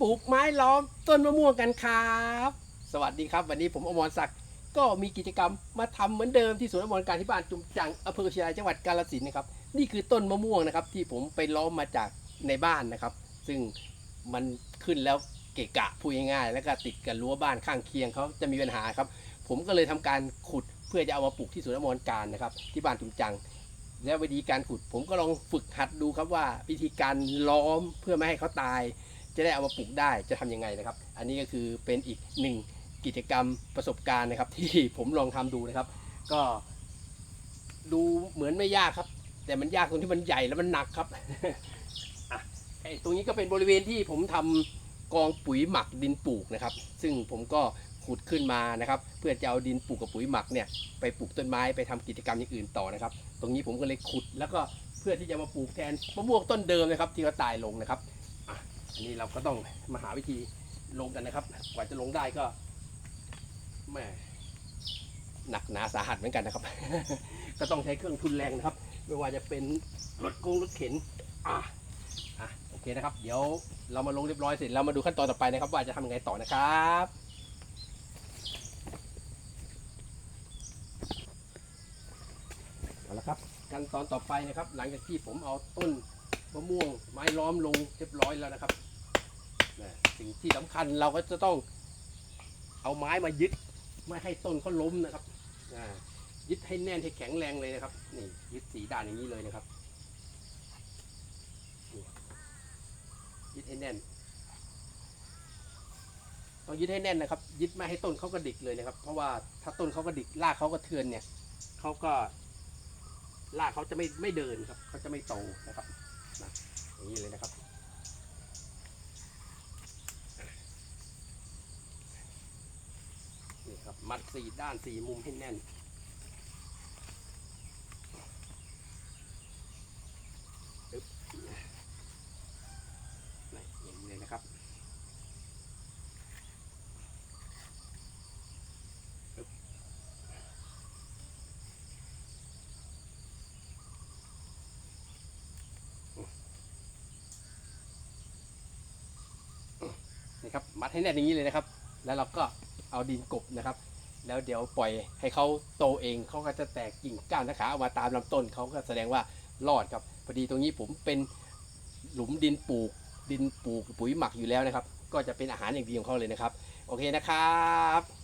ปลูกไม้ล้อมต้นมะม่วงกันครับ สวัสดีครับ วันนี้ผมอมรศักดิ์ก็มีกิจกรรมมาทำเหมือนเดิมที่สวนอมรการที่บ้านจุมจังอำเภอเชียงจังหวัดกาฬสินธุ์นะครับ นี่คือต้นมะม่วงนะครับ ที่ผมไปล้อมมาจากในบ้านนะครับ ซึ่งมันขึ้นแล้วเกะกะพูดง่ายๆแล้วก็ติดกับรั้วบ้านข้างเคียงเขาจะมีปัญหาครับ ผมก็เลยทำการขุดเพื่อจะเอามาปลูกที่สวนอมรการนะครับ ที่บ้านจุมจังแล้ววิธีการขุดผมก็ลองฝึกหัดดูครับว่าวิธีการล้อมเพื่อไม่ให้เขาตาย จะได้เอามาปลูกได้จะทำยังไงนะครับ อันนี้ก็คือเป็นอีกหนึ่งกิจกรรมประสบการณ์นะครับ ที่ผมลองทำดูนะครับ ก็ดูเหมือนไม่ยากครับ แต่มันยากตรงที่มันใหญ่แล้วมันหนักครับอะไอ้ตรงนี้ก็เป็นบริเวณที่ผมทำกองปุ๋ยหมักดินปลูกนะครับ ซึ่งผมก็ขุดขึ้นมานะครับ เพื่อจะเอาดินปลูกกับปุ๋ยหมักเนี่ยไปปลูกต้นไม้ไปทำกิจกรรมอย่างอื่นต่อนะครับ ตรงนี้ผมก็เลยขุดแล้วก็เพื่อที่จะมาปลูกแทนมะม่วงต้นเดิมนะครับ ที่เขาตายลงนะครับ อันนี้เราก็ต้องมาหาวิธีลงกันนะครับ กว่าจะลงได้ก็แม่หนักหนาสาหัสเหมือนกันนะครับ ก็ต้องใช้เครื่องทุนแรงนะครับ ไม่ว่าจะเป็นรถกงรถเข็นอะอะโอเคนะครับ เดี๋ยวเรามาลงเรียบร้อยเสร็จเรามาดูขั้นตอนต่อไปนะครับ ว่าจะทำยังไงต่อนะครับเอาละครับ ขั้นตอนต่อไปนะครับ หลังจากที่ผมเอาต้น มะม่วงไม้ล้อมลงเรียบร้อยแล้วนะครับนะสิ่งที่สำคัญเราก็จะต้องเอาไม้มายึดไม่ให้ต้นเขาล้มนะครับยึดให้แน่นให้แข็งแรงเลยนะครับนี่ยึดสีด้านอย่างนี้เลยนะครับยึดให้แน่นต้องยึดให้แน่นนะครับ ยึดไม่ให้ต้นเขากระดิกเลยนะครับ เพราะว่าถ้าต้นเขากระดิกรากเขากระเทือนเนี่ยเขาก็รากเขาจะไม่ไม่เดินครับเขาจะไม่โตนะครับ นะอย่างนี้เลยนะครับ นี่ครับ มัดสี่ด้านสี่มุมให้แน่น ปึ๊บนี่อย่างนี้เลยนะครับปึ๊บนี่ครับ มัดให้แน่นอย่างนี้เลยนะครับ แล้วเราก็เอาดินกบนะครับ แล้วเดี๋ยวปล่อยให้เขาโตเองเขาก็จะแตกกิ่งก้านสาขาออกมาตามลำต้นเขาก็แสดงว่ารอดครับพอดีตรงนี้ผมเป็นหลุมดินปลูก ดินปลูกปุ๋ยหมักอยู่แล้วนะครับ ก็จะเป็นอาหารอย่างดีของเขาเลยนะครับ โอเคนะครับ